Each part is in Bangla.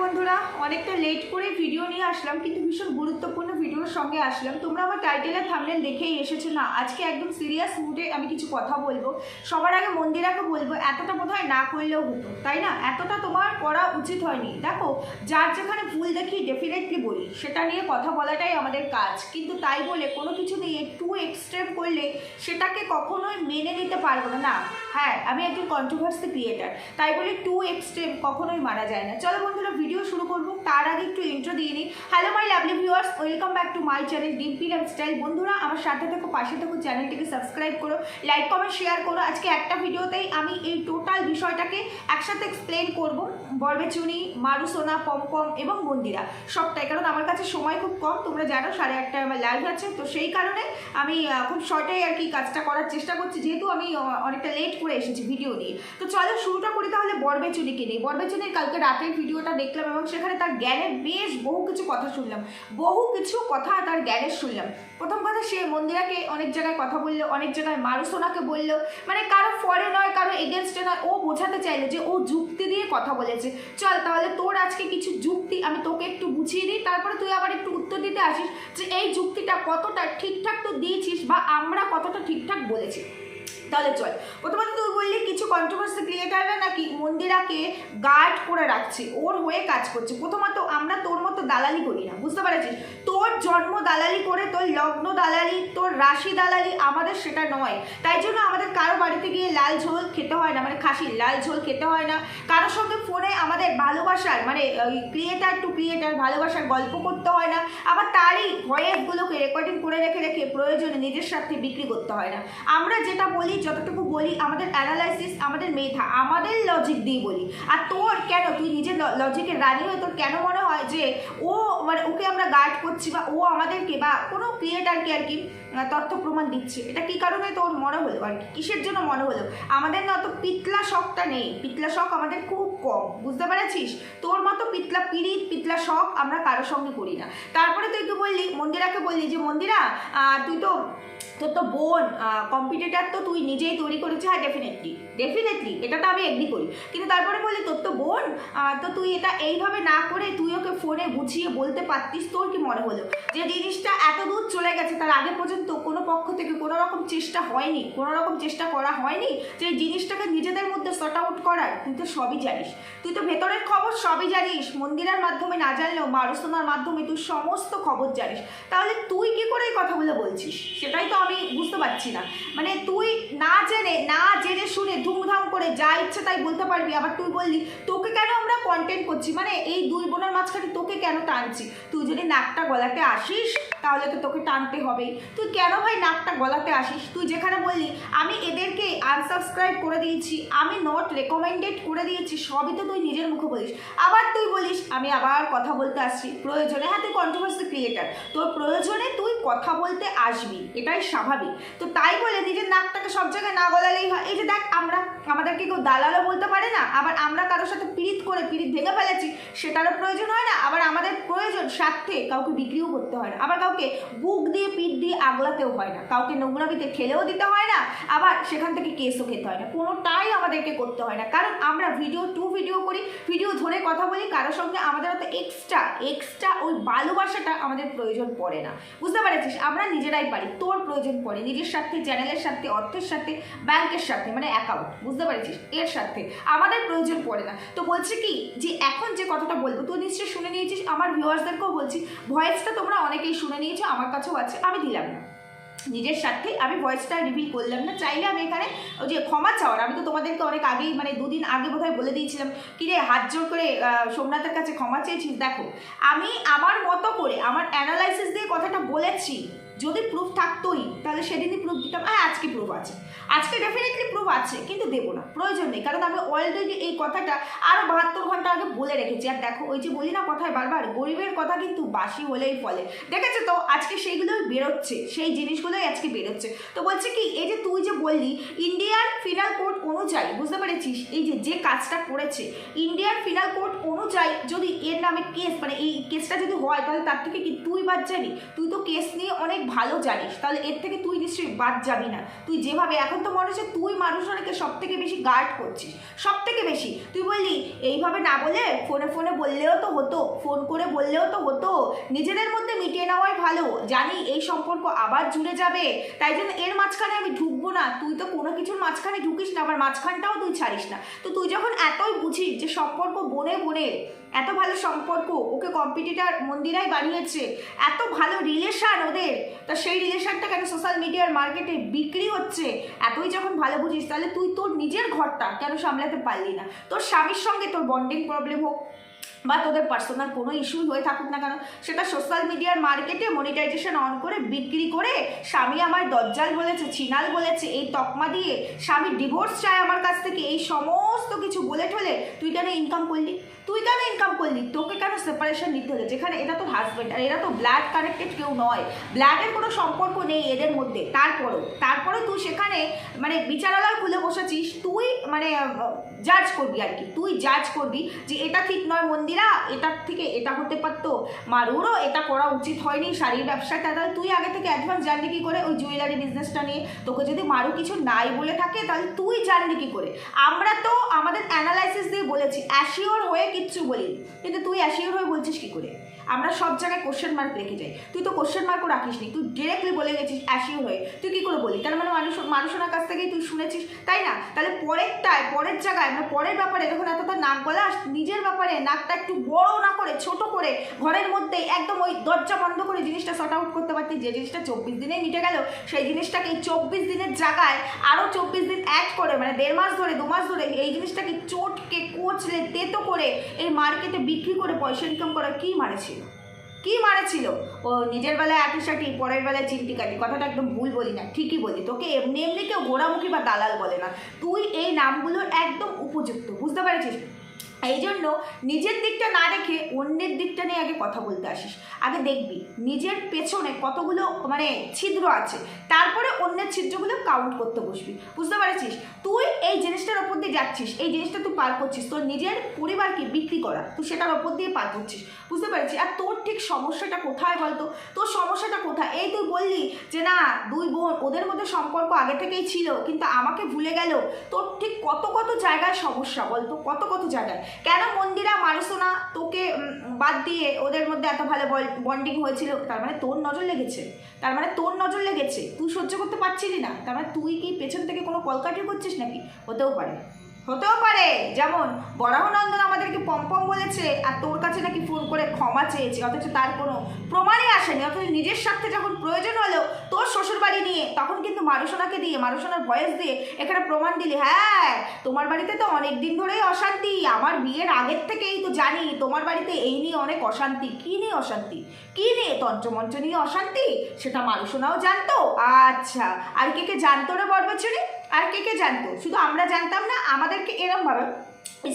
বন্ধুরা, অনেকটা লেট করে ভিডিও নিয়ে আসলাম, কিন্তু ভীষণ গুরুত্বপূর্ণ ভিডিওর সঙ্গে আসলাম। তোমরা আমার টাইটেলের থামনেল দেখেই এসেছ না? আজকে একদম সিরিয়াস মুডে আমি কিছু কথা বলব। সবার আগে মন্দিরাকে বলব, এতটা বোধ হয় না করলেও হতো, তাই না? এতটা তোমার করা উচিত হয়নি। দেখো, যার যেখানে ভুল দেখি ডেফিনেটলি বলি, সেটা নিয়ে কথা বলাটাই আমাদের কাজ। কিন্তু তাই বলে কোনো কিছু নিয়ে টু এক্সট্রেম করলে সেটাকে কখনোই মেনে নিতে পারব না। না হ্যাঁ আমি একজন কন্ট্রোভার্সি ক্রিয়েটার তাই বলে টু এক্সট্রেম কখনোই মারা যায় না। চলো বন্ধুরা শুরু করব। তার আগে একটু ইন্ট্রো দিয়ে নিই। Hello my lovely viewers welcome back to my channel Dimpy lifestyle বন্ধুরা, আমার সাথে থেকো, পাশে থেকো, চ্যানেলটিকে সাবস্ক্রাইব করো লাইক কমেন্ট শেয়ার করো। আজকে একটা ভিডিওতেই আমি এই টোটাল বিষয়টাকে একসাথে এক্সপ্লেন করব। বরবেচুনি মারুসোনা পমপম এবং মন্দিরা। সবটাই, কারণ আমার কাছে সময় খুব কম। তোমরা জানো, সাড়ে আটটায় আমার লাইভ আছে। তো সেই কারণে আমি খুব শর্টে আর কি কাজটা করার চেষ্টা করছি। যেহেতু আমি অনেকটা লেট করে এসেছি ভিডিও নিয়ে। তো চলো, শুরুটা করি তাহলে বরবেচুনিকে নিয়ে। বরবেচুনির কালকে রাতের ভিডিওটা দেখলাম এবং সেখানে তার জ্ঞানের বেশ বহু কিছু কথা শুনলাম। বহু কিছু কথা তার জ্ঞানের শুনলাম। প্রথম কথা, সে মন্দিরাকে অনেক জায়গায় কথা বলল, অনেক জায়গায় মারুসোনাকে বলল। মানে কারও ফরে নয়, কারও এগেনস্টে নয়। ও বোঝাতে চাইলো যে ও যুক্তি দিয়ে কথা বলেছে। চল তাহলে তোর আজকে কিছু যুক্তি আমি তোকে একটু বুঝিয়ে দিই, তারপরে তুই আবার একটু উত্তর দিতে আসিস যে এই যুক্তিটা কতটা ঠিকঠাক তো দিয়েছিস বা আমরা কতটা ঠিকঠাক বলেছি। তাহলে চল, প্রথমত তুই বললি কিছু কন্ট্রোভার্সি ক্রিয়েটাররা নাকি মন্দিরাকে গার্ড করে রাখছে, ওর হয়ে কাজ করছে। প্রথমত আমরা তোর দালালি করি না, বুঝতে পেরেছিস? তোর জন্ম দালালি করে, তোর লগ্ন দালালি, তোর রাশি দালালি আমাদের সেটা নয়। তাই জন্য আমাদের কারও বাড়িতে গিয়ে লাল ঝোল খেতে হয় না মানে খাসির লাল ঝোল খেতে হয় না। কারোর সঙ্গে ফোনে আমাদের ভালোবাসার মানে ক্রিয়েটার টু ক্রিয়েটার ভালোবাসার গল্প করতে হয় না। আবার তারই ভয়েসগুলোকে রেকর্ডিং করে রেখে রেখে প্রয়োজনে নিজের স্বার্থে বিক্রি করতে হয় না। আমরা যেটা বলি, যতটুকু বলি, আমাদের অ্যানালাইসিস আমাদের মেধা, আমাদের লজিক দিয়ে বলি। আর তোর কেন, তুই নিজের লজিকের রানী হয়ে তোর কেন মনে হয় যে ও মানে ওকে আমরা গাইড করছি বা ও আমাদেরকে বা কোনো ক্রিয়েটারকে আর কি তথ্য প্রমাণ দিচ্ছে। এটা কি কারণে তোর মনে হলো? আর কিসের জন্য মনে হলো? আমাদের না অত পিতলা শখটা নেই। পিতলা শখ আমাদের খুব কম, বুঝতে পেরেছিস? তোর মতো পিতলা পিড়িত, পিতলা শখ আমরা কারোর সঙ্গে করি না। তারপরে তুই তো বললি, মন্দিরাকে বললি যে, মন্দিরা তুই তো, তোর তো বোন কম্পিটিটার তো তুই নিজেই তৈরি করেছিস। হ্যাঁ ডেফিনেটলি ডেফিনেটলি এটা তো আমি এগ্রি করি। কিন্তু তারপরে বললি, তোর তো বোন তো তুই এটা এইভাবে না করে তুই ওকে ফোনে বুঝিয়ে বলতে পারতিস, তোর কি মনে হলো? যে জিনিসটা এত দূর চলে গেছে, তার আগে পর্যন্ত কোনো পক্ষ থেকে কোনো রকম চেষ্টা হয়নি, কোনো রকম চেষ্টা করা হয়নি যে এই জিনিসটাকে নিজেদের মধ্যে শর্ট আউট করার। তুই তো সবই জানিস। তুই তো ভেতরের খবর সবই জানিস। মন্দিরের মাধ্যমে না জানলেও মারুস্তনার মাধ্যমে তুই সমস্ত খবর জানিস। তাহলে তুই কি করে এই কথাগুলো বলছিস? সেটাই তো আমি বুঝতে পারছি না। মানে তুই না জেনে না জেনে শুনে ধুমধাম করে যা ইচ্ছে তাই বলতে পারবি। আবার তুই বললি, তোকে কেন আমরা কন্টেন্ট করছি? মানে এই দুই বোনের মাঝখানে তোকে কেন টানছি? তুই যদি নাকটা গলাতে আসিস তাহলে তো তোকে টানতে হবেই। তুই কেন ভাই নাকটা গলাতে আসিস? তুই যেখানে বললি, আমি এদেরকে আনসাবস্ক্রাইব করে দিয়েছি, আমি নট রেকমেন্ডেড করে দিয়েছি, সবই তো তুই নিজের মুখে বলিস। আবার তুই বলিস, আমি আবার কথা বলতে আসছি। প্রয়োজনে হ্যাঁ তুই কন্ট্রোভার্সি ক্রিয়েটার তোর প্রয়োজনে তুই কথা বলতে আসবি, এটাই স্বাভাবিক। তো তাই বলে নিজের নাকটাকে সব জায়গায় না গলালেই হয়। এই যে দেখ, আমরা আমাদেরকে কেউ দালালও বলতে পারে না? আবার আমরা কারোর সাথে পীড়িত করে, পীড়িত ভেঙে ফেলেছি, সেটারও প্রয়োজন হয় না। আবার আমাদের প্রয়োজন স্বার্থে কাউকে বিক্রিও করতে হয় না। আবার কাউকে বুক দিয়ে, পিঠ দিয়ে আগলাতেও হয় না। কাউকে নোংরামিতে ঠেলেও দিতে হয় না, আবার সেখান থেকে কেসও খেতে হয় না। কোনোটাই আমাদেরকে করতে হয় না। কারণ আমরা ভিডিও টু ভিডিও করি ভিডিও ধরে কথা বলি, কারোর সঙ্গে আমাদের অত এক্সট্রা এক্সট্রা ওই ভালোবাসাটা আমাদের প্রয়োজন পড়ে না। বুঝতে পেরেছিস? আমরা নিজেরাই পারি, তোর প্রয়োজন পড়ে, নিজের সাথে, চ্যানেলের সাথে, অর্থের সাথে, ব্যাংকের সাথে মানে অ্যাকাউন্ট বুঝতে পেরেছিস? এর সাথে, আমাদের প্রয়োজন পড়ে না। তো বলছি কি, যে এখন যে কথাটা বলব, তুই নিশ্চয়ই শুনে নিয়েছিস, আমার ভিউয়ার্সদেরকেও বলছি ভয়েসটা তোমরা অনেকেই শুনে নিয়েছো, আমার কাছেও আছে, আমি দিলাম না। নিজের স্বার্থেই আমি ভয়েসটা রিভিল করলাম না। চাইলে আমি এখানে ওই যে ক্ষমা চাওয়ার, আমি তো তোমাদেরকে অনেক আগেই মানে দুদিন আগে বোধহয় বলে দিয়েছিলাম, কি রে, হাত জোর করে সোমনাথের কাছে ক্ষমা চেয়েছিস? দেখো, আমি আমার মতো করে, আমার অ্যানালাইসিস দিয়ে কথাটা বলেছি। যদি প্রুফ থাকতোই, তাহলে সেদিনই প্রুফ দিতাম। হ্যাঁ আজকে প্রুফ আছে। আজকে ডেফিনেটলি প্রুফ আছে, কিন্তু দেবো না। প্রয়োজন নেই, কারণ আমি অলরেডি এই কথাটা আরও বাহাত্তর ঘণ্টা আগে বলে রেখেছি। আর দেখো, ওই যে বলি না কথায় বারবার, গরিবের কথা কিন্তু বাসি হলেই ফলে। দেখেছ তো, আজকে সেইগুলোই বেরোচ্ছে, সেই জিনিসগুলোই আজকে বেরোচ্ছে। তো বলছে কি, এই যে তুই যে বললি ইন্ডিয়ান ফিনাল কোড অনুযায়ী, বুঝতে পেরেছিস? এই যে যে কাজটা করেছে ইন্ডিয়ান ফিনাল কোড অনুযায়ী যদি এর নামে কেস মানে এই কেসটা যদি হয়, তাহলে তার থেকে কি তুই বাদ জানি তুই তো কেস নিয়ে অনেক ভালো জানিস, তাহলে এর থেকে তুই নিশ্চয়ই বাদ যাবি না। তুই যেভাবে, এখন তো মনে হচ্ছে তুই মানুষজনকে সব থেকে বেশি গার্ড করছিস সব থেকে বেশি। তুই বললি, এইভাবে না বলে ফোনে ফোনে বললেও তো হতো ফোন করে বললেও তো হতো, নিজেদের মধ্যে মিটিয়ে নেওয়াই ভালো। জানি এই সম্পর্ক আবার জুড়ে যাবে, তাই জন্য এর মাঝখানে আমি ঢুকবো না। তুই তো কোনো কিছুর মাঝখানে ঢুকিস না, আবার মাঝখানটাও তুই ছাড়িস না। তো তুই যখন এতই বুঝিস যে সম্পর্ক বনে বনে, এত ভালো সম্পর্ক, ওকে কম্পিটিটার মন্দিরাই বানিয়েছে, এত ভালো রিলেশন ওদের তা সেই রিলেশনটা কেন সোশ্যাল মিডিয়ার মার্কেটে বিক্রি হচ্ছে? এতই যখন ভালো বুঝিস, তাহলে তুই তোর নিজের ঘরটা কেন সামলাতে পারলি না? তোর স্বামীর সঙ্গে তোর বন্ডিং প্রবলেম হোক বা তোদের পার্সোনাল কোনো ইস্যু হয়ে থাকুক না কেন, সেটা সোশ্যাল মিডিয়ার মার্কেটে মনিটাইজেশন অন করে, বিক্রি করে স্বামী আমার দজ্জাল বলেছে, ছিনাল বলেছে, এই তকমা দিয়ে স্বামী ডিভোর্স চায় আমার কাছ থেকে, এই সমস্ত কিছু বলে ঠলে তুই কেন ইনকাম করলি? তুই কেন ইনকাম করলি? তোকে কেন সেপারেশন নিতে হলো? যেখানে এটা তোর হাজব্যান্ড আর এরা তো ব্লাড কানেক্টেড কেউ নয়। ব্লাডের কোনো সম্পর্ক নেই এদের মধ্যে। তারপরও তারপরে তুই সেখানে মানে বিচারালয় খুলে বসেছিস, তুই মানে জাজ করবি আর কি। তুই জাজ করবি যে এটা ঠিক নয় মন্দিরা এটার থেকে এটা হতে পারতো। মারুরও এটা করা উচিত হয়নি শাড়ির ব্যবসাটা। তাহলে তুই আগে থেকে অ্যাডভান্স জানলি কী করে? ওই জুয়েলারি বিজনেসটা নিয়ে। তোকে যদি মারু কিছু নাই বলে থাকে, তাহলে তুই জানলি কী করে? আমরা তো আমাদের অ্যানালাইসিস দিয়ে বলেছি অ্যাসিওর হয়ে কিচ্ছু বলিনি। কিন্তু তুই অ্যাসিওর হয়ে বলছিস কি করে? আমরা সব জায়গায় কোশ্চেন মার্ক রেখে যাই। তুই তো কোশ্চেন মার্কও রাখিস নি তুই ডিরেক্টলি বলে গেছিস অ্যাসিওর হয়ে। তুই কী করে বলি তার মানে মানুষ, মানুষের কাছ থেকেই তুই শুনেছিস, তাই না? তাহলে পরেরটায়, পরের জায়গায় মানে পরের ব্যাপারে যখন এতটা নাক গলাস, নিজের ব্যাপারে নাকটা একটু বড় না করে, ছোট করে, ঘরের মধ্যে একদম ওই দরজা বন্ধ করে জিনিসটা শর্ট আউট করতে পারতি, যে জিনিসটা চব্বিশ দিনে মিটে গেল, সেই জিনিসটাকে চব্বিশ দিনের জায়গায় আরও চব্বিশ দিন অ্যাড করে মানে দেড় মাস ধরে, দু মাস ধরে এই জিনিসটাকে চটকে কোচলে তেতো করে এই মার্কেটে বিক্রি করে পয়সা ইনকাম করা কী মারে ছিল কি মারেছিল? ও নিজের বেলায় আটিসাটি পরের বেলায় চিমটি কাটি কথাটা একদম ভুল বলি না, ঠিকই বলি। তোকে এমনি এমনি কেউ গোড়ামুখী বা দালাল বলে না। তুই এই নামগুলোর একদম উপযুক্ত, বুঝতে পেরেছিস? এই জন্য নিজের দিকটা না রেখে অন্যের দিকটা নিয়ে আগে কথা বলতে আসিস। আগে দেখবি নিজের পেছনে কতগুলো মানে ছিদ্র আছে, তারপরে অন্যের ছিদ্রগুলো কাউন্ট করতে বসবি। বুঝতে পেরেছিস? তুই এই জিনিসটার ওপর দিয়ে যাচ্ছিস, এই জিনিসটা তুই পার করছিস, তোর নিজের পরিবারকে বিক্রি করা, তুই সেটার ওপর দিয়ে পার করছিস। বুঝতে পেরেছিস? আর তোর ঠিক সমস্যাটা কোথায় বলতো? তোর সমস্যাটা কোথায়? এই তুই বললি যে না, দুই বোন, ওদের মধ্যে সম্পর্ক আগে থেকেই ছিল, কিন্তু আমাকে ভুলে গেল। তোর ঠিক কত কত জায়গায় সমস্যা বলতো? কত কত জায়গায়? কেন মন্দিরা মানুষও না? তোকে বাদ দিয়ে ওদের মধ্যে এত ভালো বন্ডিং হয়েছিল, তার মানে তোর নজর লেগেছে। তার মানে তোর নজর লেগেছে। তুই সহ্য করতে পারছিলি না। তার মানে তুই কি পেছন থেকে কোনো কলকাটি করছিস নাকি? হতেও পারে। হতেও পারে। যেমন, বরাহনন্দন আমাদেরকে পম্পম বলেছে, আর তোর কাছে নাকি ফোন করে ক্ষমা চেয়েছে, অথচ তার কোনো প্রমাণই আসেনি, অথচ নিজের স্বার্থে যখন প্রয়োজন হলো তোর শ্বশুরবাড়ি নিয়ে, তখন কিন্তু মারুসোনাকে দিয়ে মারুসোনার ভয়েস দিয়ে এখানে প্রমাণ দিলি হ্যাঁ তোমার বাড়িতে তো অনেক দিন ধরেই অশান্তি, আমার বিয়ের আগের থেকেই তো জানি, তোমার বাড়িতে এই নিয়ে অনেক অশান্তি, কী নিয়ে অশান্তি? কী নিয়ে তন্ত্রমন্ত্র নিয়ে অশান্তি? সেটা মারুসোনাও জানতো। আচ্ছা আর কে কে জানতো রে বরবচুরি আর কে কে জানতো? শুধু আমরা জানতাম না আমাদেরকে এরমভাবে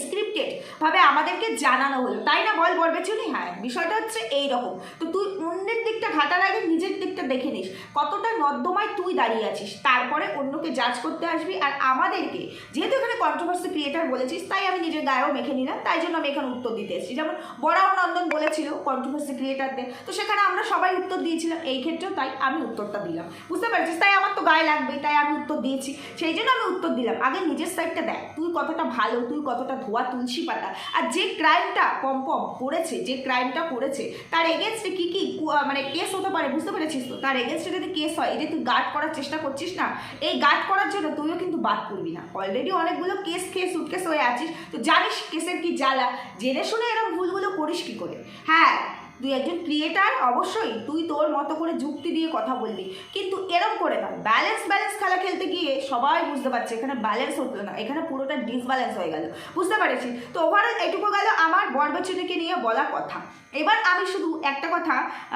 স্ক্রিপ্টেড ভাবে আমাদেরকে জানানো হলো। তাই না বল বরবেচুনি হ্যাঁ বিষয়টা হচ্ছে এই রকম তো তুই অন্যের দিকটা ঘাটার আগে নিজের দিকটা দেখে নিস। কতটা নর্দমায় তুই দাঁড়িয়ে আছিস, তারপরে অন্যকে জাজ করতে আসবি। আর আমাদেরকে, যেহেতু এখানে কন্ট্রোভার্সি ক্রিয়েটার বলেছিস, তাই আমি নিজের গায়েও মেখে নিলাম তাই জন্য আমি এখানে উত্তর দিতে এসেছি। যেমন বরাও নন্দন বলেছিল কন্ট্রোভার্সি ক্রিয়েটারদের তো সেখানে আমরা সবাই উত্তর দিয়েছিলাম। এই ক্ষেত্রেও তাই আমি উত্তরটা দিলাম। বুঝতে পারছিস? তাই আমার তো গায়ে লাগবে তাই আমি উত্তর দিয়েছি। সেই জন্য আমি উত্তর দিলাম। আগে নিজের সাইডটা দেখ। তুই কতটা ভালো, তুই কতটা ধোয়া তুলসী পাতা। আর যে ক্রাইমটা পম্পম করেছে, যে ক্রাইমটা করেছে, তার এগেনস্টে কী কী মানে কেস হতে পারে, বুঝতে পেরেছিস তো? তার এগেনস্টে যদি কেস হয় এটা তুই গার্ড করার চেষ্টা করছিস না, এই গার্ড করার জন্য তুইও কিন্তু বাদ করবি না। অলরেডি অনেকগুলো কেস খেয়ে সুটকেস হয়ে আছিস, তো জানিস কেসের কি জ্বালা? জেনে শুনে এরকম ভুলগুলো করিস কী করে? হ্যাঁ তুই একজন ক্রিয়েটার অবশ্যই তুই তোর মতো করে যুক্তি দিয়ে কথা বললি। কিন্তু এরম করে না ব্যালেন্স ব্যালেন্স খেলা খেলতে গিয়ে সবাই বুঝতে পারছে, এখানে ব্যালেন্স হতো না, এখানে পুরোটা ডিসব্যালেন্স হয়ে গেল। বুঝতে পেরেছি তো ওভারঅল এটুকু গেল আমার বরবচুরিকে নিয়ে বলা কথা। এবার আমি শুধু একটা কথা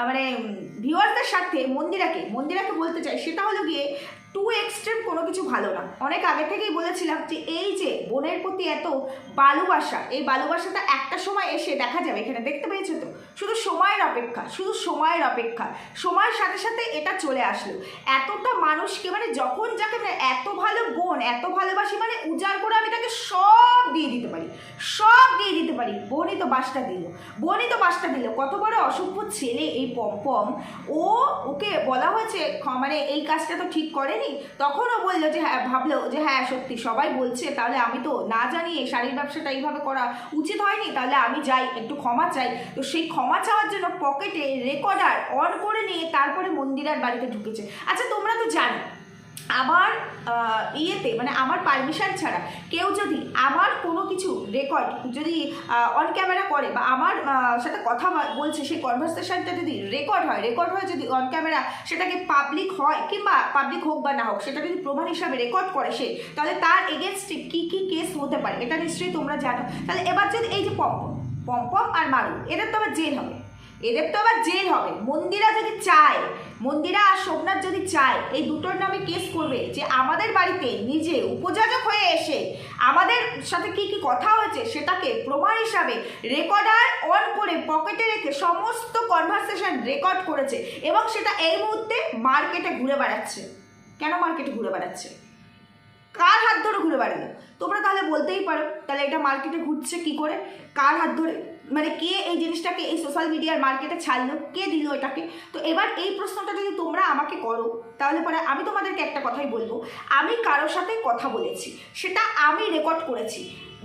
মানে ভিউয়ারদের সাথে মন্দিরাকে মন্দিরাকে বলতে চাই, সেটা হলো গিয়ে টু এক্সট্রিম কোনো কিছু ভালো না। অনেক আগে থেকেই বলেছিলাম যে এই যে বোনের প্রতি এত ভালোবাসা, এই ভালোবাসাটা একটা সময় এসে দেখা যাবে এখানে, দেখতে পেয়েছ তো? শুধু সময়ের অপেক্ষা, শুধু সময়ের অপেক্ষা। সময়ের সাথে সাথে এটা চলে আসলো। এতটা মানুষকে মানে যখন যাকে মানে এত ভালো বোন, এত ভালোবাসি মানে উজাড় করে আমি তাকে সব দিয়ে দিতে পারি। সব দিয়ে দিতে পারি। বোনই তো বাসটা দিল। বোনই তো বাসটা দিল। কত বড় অসভ্য ছেলে এই পম্পম। ও, ওকে বলা হয়েছে মানে এই কাজটা তো ঠিক করেনি তখনও বলল যে হ্যাঁ ভাবলো যে হ্যাঁ সত্যি, সবাই বলছে, তাহলে আমি তো না জানি এই শাড়ির ব্যবসাটা এইভাবে করা উচিত হয়নি, তাহলে আমি যাই, একটু ক্ষমা চাই। তো সেই ক্ষমা চাওয়ার জন্য পকেটে রেকর্ডার অন করে নিয়ে তারপরে মন্দিরার বাড়িতে ঢুকেছে। আচ্ছা তোমরা তো জানো আহ, ইয়েতে মানে আমার পারমিশন ছাড়া কেউ যদি আমার কোনো কিছু রেকর্ড যদি অন ক্যামেরা করে বা আমার সাথে কথা বলছে সেই কনভারসেশনটা যদি রেকর্ড হয় রেকর্ড হয় যদি অন ক্যামেরা সেটাকে পাবলিক হয় কিংবা পাবলিক হোক বা না হোক সেটা যদি প্রমাণ হিসাবে রেকর্ড করে সে তাহলে তার এগেনস্টে কী কী কেস হতে পারে? এটা নিশ্চয়ই তোমরা জানো। তাহলে এবার যদি এই যে পম্পম পম্পম আর মারু এদের তো আবার জেল হবে। এদের তো আবার জেল হবে। মন্দিরা যদি চায়, মন্দিরা আর সোমনাথ যদি চায়, এই দুটোর নামে কেস করবে যে আমাদের বাড়িতে নিজে উপযাজক হয়ে এসে আমাদের সাথে কি কি কথা হয়েছে সেটাকে প্রমাণ হিসাবে রেকর্ডার অন করে পকেটে রেখে সমস্ত কনভারসেশন রেকর্ড করেছে এবং সেটা এই মুহূর্তে মার্কেটে ঘুরে বেড়াচ্ছে। কেন মার্কেটে ঘুরে বেড়াচ্ছে? কার হাত ধরে ঘুরে বেড়ালো? তোমরা তাহলে বলতেই পারো, তাহলে এটা মার্কেটে ঘুরছে কি করে? কার হাত ধরে? মানে কে এই জিনিসটাকে এই সোশ্যাল মিডিয়ার মার্কেটে ছাড়লো? কে দিল এটাকে? তো এবার এই প্রশ্নটা যদি তোমরা আমাকে করো, তাহলে পরে আমি তোমাদেরকে একটা কথাই বলব। আমি কারোর সাথে কথা বলেছি, সেটা আমি রেকর্ড করেছি।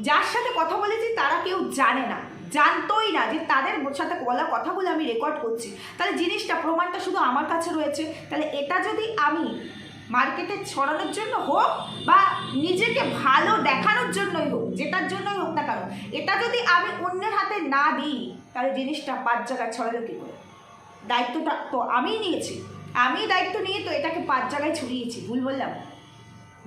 যার সাথে কথা বলেছি, তারা কেউ জানে না। জানতোই না যে তাদের সাথে বলা কথাগুলো আমি রেকর্ড করছি। তাহলে জিনিসটা, প্রমাণটা শুধু আমার কাছে রয়েছে। তাহলে এটা যদি আমি মার্কেটে ছড়ানোর জন্য হোক বা নিজেকে ভালো দেখানোর জন্যই হোক, যেটার জন্যই হোক না কেন, এটা যদি আমি অন্যের হাতে না দিই, তাহলে জিনিসটা পাঁচ জায়গায় ছড়ালো কী করে? দায়িত্বটা তো আমিই নিয়েছি। আমি দায়িত্ব নিয়ে তো এটাকে পাঁচ জায়গায় ছড়িয়েছি। ভুল বললাম।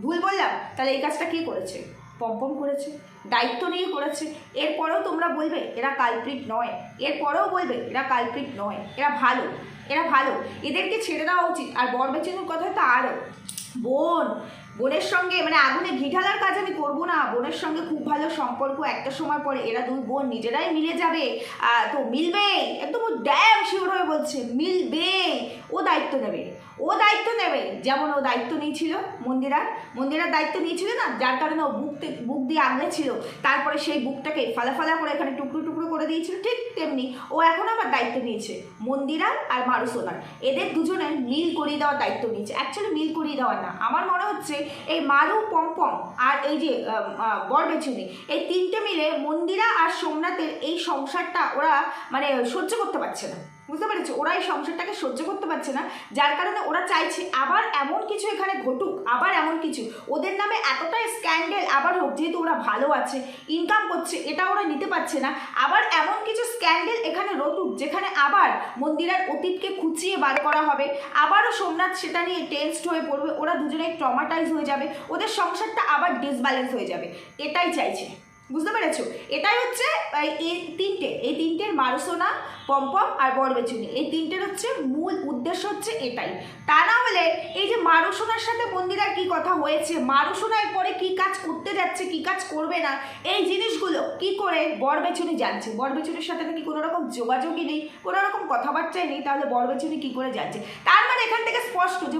ভুল বললাম। তাহলে এই কাজটা কে করেছে? পম্পম করেছে, দায়িত্ব নিয়ে করেছে। এরপরেও তোমরা বলবে, এরা কালপ্রিট নয়। এরপরেও বলবে, এরা কালপ্রিট নয়। এরা ভালো এরা ভালো। এদেরকে ছেড়ে দেওয়া উচিত। আর বর বেচিনুর কথা তো আরও। বোন বোনের সঙ্গে মানে আগুনে ঘি ঢালার কাজ আমি করব না। বোনের সঙ্গে খুব ভালো সম্পর্ক, একটা সময় পরে এরা দুই বোন নিজেরাই মিলে যাবে। তো মিলবে? একদম ও ড্যাম শিওর হয়ে বলছে, মিলবে। ও দায়িত্ব নেবে। ও দায়িত্ব নেবে। যেমন ও দায়িত্ব নিয়েছিল মন্দিরার। মন্দিরার দায়িত্ব নিয়েছিল না? যার কারণে ও বুক বুক দিয়ে আগলে ছিল। তারপরে সেই বুকটাকে ফালা ফালা করে এখানে টুকরো করে দিয়েছিল ঠিক তেমনি। ও এখন আমার দায়িত্ব নিয়েছে মন্দিরা আর মারুসোনার। এদের দুজনের মিল করিয়ে দেওয়ার দায়িত্ব নিয়েছে। অ্যাকচুয়ালি মিল করিয়ে দেওয়ার না। আমার মনে হচ্ছে এই মারু পম্পম আর এই যে বরবেচুনি, এই তিনটে মিলে মন্দিরা আর সোমনাথের এই সংসারটা ওরা মানে সহ্য করতে পারছে না। বুঝতে পেরেছ? ওরা এই সংসারটাকে সহ্য করতে পারছে না। যার কারণে ওরা চাইছে আবার এমন কিছু এখানে ঘটুক, আবার এমন কিছু। ওদের নামে এতটাই স্ক্যান্ডেল আবার হোক, যেহেতু ওরা ভালো আছে ইনকাম করছে, এটা ওরা নিতে পারছে না। আবার এমন কিছু স্ক্যান্ডেল এখানে রটুক, যেখানে আবার মন্দিরের অতীতকে খুঁচিয়ে বার করা হবে। আবারও সোমনাথ সেটা নিয়ে টেনসড হয়ে পড়বে। ওরা দুজনেই ট্রমাটাইজ হয়ে যাবে। ওদের সংসারটা আবার ডিসব্যালেন্স হয়ে যাবে। এটাই চাইছে। বুঝতে পেরেছ? এটাই হচ্ছে, এই তিনটে, এই তিনটের মারুসোনা, পম্পম আর বরবেচুনি। এই তিনটের হচ্ছে মূল উদ্দেশ্য হচ্ছে এটাই। তা না হলে এই যে মারুসোনার সাথে মন্দিরার কি কথা হয়েছে মারুসোনা এরপরে কি কাজ করতে যাচ্ছে, কি কাজ করবে না, এই জিনিসগুলো কি করে বরবেচুনি জানছে? বরবেচুনির সাথে নাকি কোনো রকম যোগাযোগই নেই, কোনো রকম কথাবার্তাই নেই, তাহলে বরবেচুনি কি করে জানছে? তার মানে এখান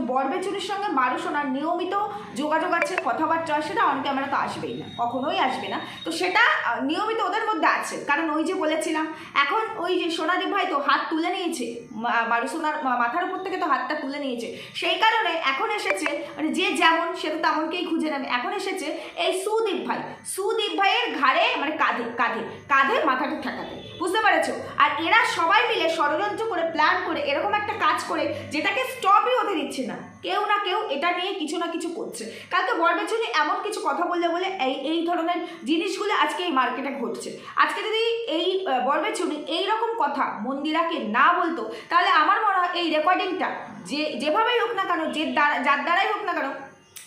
বরবেচুনির সঙ্গে মারুসোনার নিয়মিত যোগাযোগ আছে, কথাবার্তা সেটা অন ক্যামেরা তো আসবেই না, কখনোই আসবে না। তো সেটা নিয়মিত ওদের মধ্যে আছে। কারণ ওই যে বলেছিলাম, এখন ওই যে সোনাদি ভাই তো হাত তুলে নিয়েছে, মা- মারুসোনার মা- মাথার উপর থেকে তো হাতটা তুলে নিয়েছে। সেই কারণে এখন এসেছে মানে যে যেমন, সে তো তেমনকেই খুঁজে নেবে। এখন এসেছে এই সুদীপ ভাই। সুদীপ ভাইয়ের ঘাড়ে মানে কাঁধে কাঁধে কাঁধে মাথাটা ঠেকাতে। বুঝতে পেরেছ? আর এরা সবাই মিলে ষড়যন্ত্র করে প্ল্যান করে, এরকম একটা কাজ করে যেটাকে স্টপই হতে দিচ্ছে না। কেউ না কেউ এটা নিয়ে কিছু না কিছু করছে। কালকে বরবেচনি এমন কিছু কথা বললে বলে এই এই ধরনের জিনিসগুলো আজকে এই মার্কেটে ঘটছে। আজকে যদি এই বরবেচনি এই রকম কথা মন্দিরাকে না বলতো, তাহলে আমার মনে হয় এই রেকর্ডিংটা যে, যেভাবেই হোক না কেন, যে দ্বারা, যার দ্বারাই হোক না কেন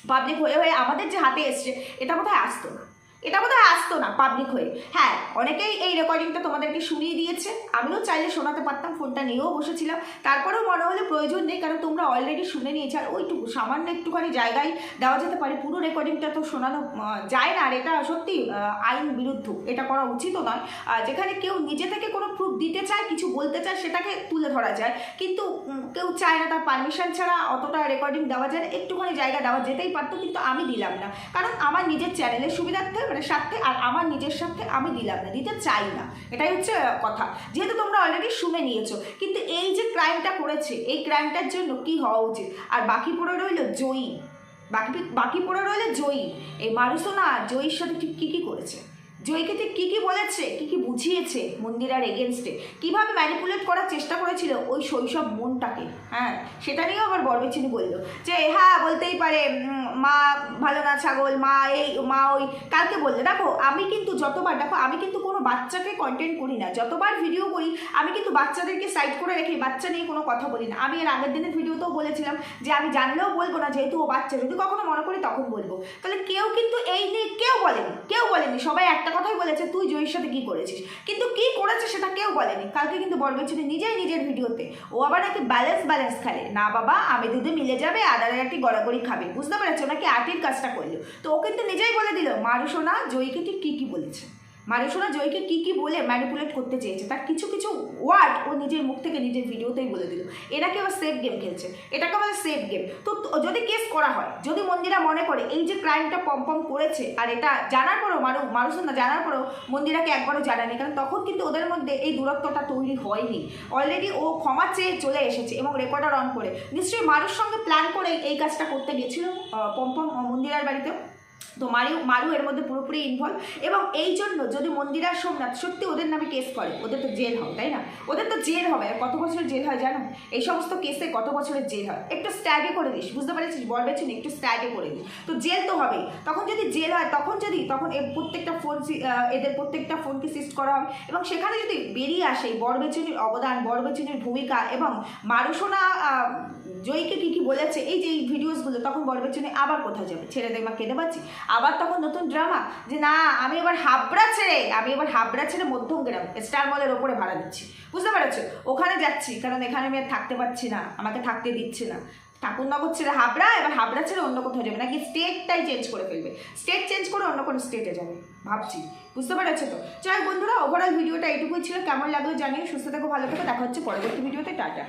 পাবলিক হয়ে হয়ে আমাদের যে হাতে এসছে, এটা কোথায় আসতো না। এটা বোধহয় আসতো না পাবলিক হয়ে। হ্যাঁ অনেকেই এই রেকর্ডিংটা তোমাদেরকে শুনিয়ে দিয়েছে। আমিও চাইলে শোনাতে পারতাম ফোনটা নিয়েও বসেছিলাম। তারপরেও মনে হলো প্রয়োজন নেই, কারণ তোমরা অলরেডি শুনে নিয়েছো। আর ওইটুকু, সামান্য একটুখানি জায়গায় দেওয়া যেতে পারে। পুরো রেকর্ডিংটা তো শোনানো যায় না। আর এটা সত্যি আইন বিরুদ্ধ। এটা করা উচিত নয়। যেখানে কেউ নিজে থেকে কোনো প্রুফ দিতে চায়, কিছু বলতে চায়, সেটাকে তুলে ধরা যায়। কিন্তু কেউ চায় না তার পারমিশন ছাড়া অতটা রেকর্ডিং দেওয়া যায় একটুখানি জায়গা দেওয়া যেতেই পারতো, কিন্তু আমি দিলাম না। কারণ আমার নিজের চ্যানেলের সুবিধার্থে মানে স্বার্থে আর আমার নিজের স্বার্থে আমি দিলাম না, দিতে চাই না। এটাই হচ্ছে কথা। যেহেতু তোমরা অলরেডি শুনে নিয়েছো, কিন্তু এই যে ক্রাইমটা করেছে, এই ক্রাইমটার জন্য কি হওয়া উচিত? আর বাকি পড়ে রইল জয়ী। বাকি বাকি পড়ে রইল জয়ী। এই মানুষও না জয়ীর সাথে ঠিক কী কী করেছে? জয়ীকে ঠিক কী কী বলেছে, কী কী বুঝিয়েছে মন্দিরার এগেনস্টে কীভাবে ম্যানিপুলেট করার চেষ্টা করেছিল ওই শৈশব মনটাকে? হ্যাঁ সেটা নিয়েও আবার বরবেচিনি বলল যে হ্যাঁ বলতেই পারে মা ভালো না ছাগল, মা এই, মা ওই। কালকে বললে, দেখো, আমি কিন্তু যতবার, দেখো, আমি কিন্তু কোনো বাচ্চাকে কন্টেন্ট করি না। যতবার ভিডিও করি, আমি কিন্তু বাচ্চাদেরকে সাইড করে রেখে বাচ্চা নিয়ে কোনো কথা বলি না। আমি এর আগের দিনের ভিডিওতেও বলেছিলাম যে, আমি জানলেও বলব না, যেহেতু ও বাচ্চা, যদি কখনো মনে করি তখন বলব। তাহলে কেউ কিন্তু এই নিয়ে, কেউ বলেনি কেউ বলেনি। সবাই একটা কথাই বলেছে, তুই জয়ীর সাথে কি করেছিস? কিন্তু কি করেছে সেটা কেউ বলেনি। কালকে কিন্তু বরবেচিনি নিজেই নিজের ভিডিওতে, ও আবার নাকি ব্যালেন্স ব্যালেন্স খেলে। না বাবা, আমি দুধে মিলে যাবে আদারের একটি গড়াগড়ি খাবে। বুঝতে পেরেছ নাকি আটির কাজটা করল? তো ও কিন্তু নিজেই বলে দিল, মারুসোনা, জয়ীকে ঠিক কী কী বলেছে? মানুষরা জয়কে কি কি বলে ম্যানিপুলেট করতে চেয়েছে, তার কিছু কিছু ওয়ার্ড ও নিজের মুখ থেকে নিজের ভিডিওতেই বলে দিল। এটাকে আবার সেফ গেম খেলছে। এটাকে বলে সেফ গেম তো যদি কেস করা হয়, যদি মন্দিরা মনে করে এই যে ক্রাইমটা পম্পম করেছে, আর এটা জানার পরেও মানু মানুষ না জানার পরেও মন্দিরাকে একবারও জানায়নি, কারণ তখন কিন্তু ওদের মধ্যে এই দূরত্বটা তৈরি হয়নি। অলরেডি ও ক্ষমা চেয়ে চলে এসেছে এবং রেকর্ডার অন করে। নিশ্চয়ই মানুষ সঙ্গে প্ল্যান করে এই কাজটা করতে গেছিল পম্পম মন্দিরার বাড়িতে তো মারিও, মারু এর মধ্যে পুরোপুরি ইনভলভ এবং এই জন্য যদি মন্দিরার সোমনাথ সত্যি ওদের নামে কেস করে, ওদের তো জেল হবে, তাই না? ওদের তো জেল হবে। আর কত বছরের জেল হয় জানো? এই সমস্ত কেসে কত বছরের জেল হয়? একটু স্ট্যাগে করে দিস, বুঝতে পারছিস? বলবেছি একটু স্ট্যাগে করে দিস। তো জেল তো হবেই। তখন যদি জেল হয়, তখন যদি, তখন প্রত্যেকটা ফোন এদের প্রত্যেকটা ফোনকে সিস্ট করা হবে। এবং সেখানে যদি বেরিয়ে আসে বরবেচনির অবদান বরবেচনির ভূমিকা এবং মারুসোনা জয়ীকে কী কী বলেছে, এই যে এই ভিডিওসগুলো তখন বরবেচনে আবার কোথায় যাবে? ছেড়ে দেয় মা কেঁদে পাচ্ছি। আবার তখন নতুন ড্রামা যে না, আমি এবার হাবড়া ছেড়ে, আমি এবার হাবড়া ছেড়ে মধ্যম গ্রাম স্টার মলের ওপরে ভাড়া দিচ্ছি। বুঝতে পেরেছ? ওখানে যাচ্ছি, কারণ এখানে আমি আর থাকতে পারছি না, আমাকে থাকতে দিচ্ছে না। ঠাকুরনগর ছেড়ে হাবড়া, এবার হাবড়া ছেড়ে অন্য কোথাও যাবে, নাকি স্টেটটাই চেঞ্জ করে ফেলবে। স্টেট চেঞ্জ করে অন্য কোনো স্টেটে যাবে, ভাবছি। বুঝতে পেরেছ তো? হোক বন্ধুরা ওভারঅল ভিডিওটা এইটুকুই ছিল। কেমন লাগল জানিয়ে সুস্থ থেকো, ভালো থেকো, দেখা হচ্ছে পরবর্তী ভিডিওতে টাটা।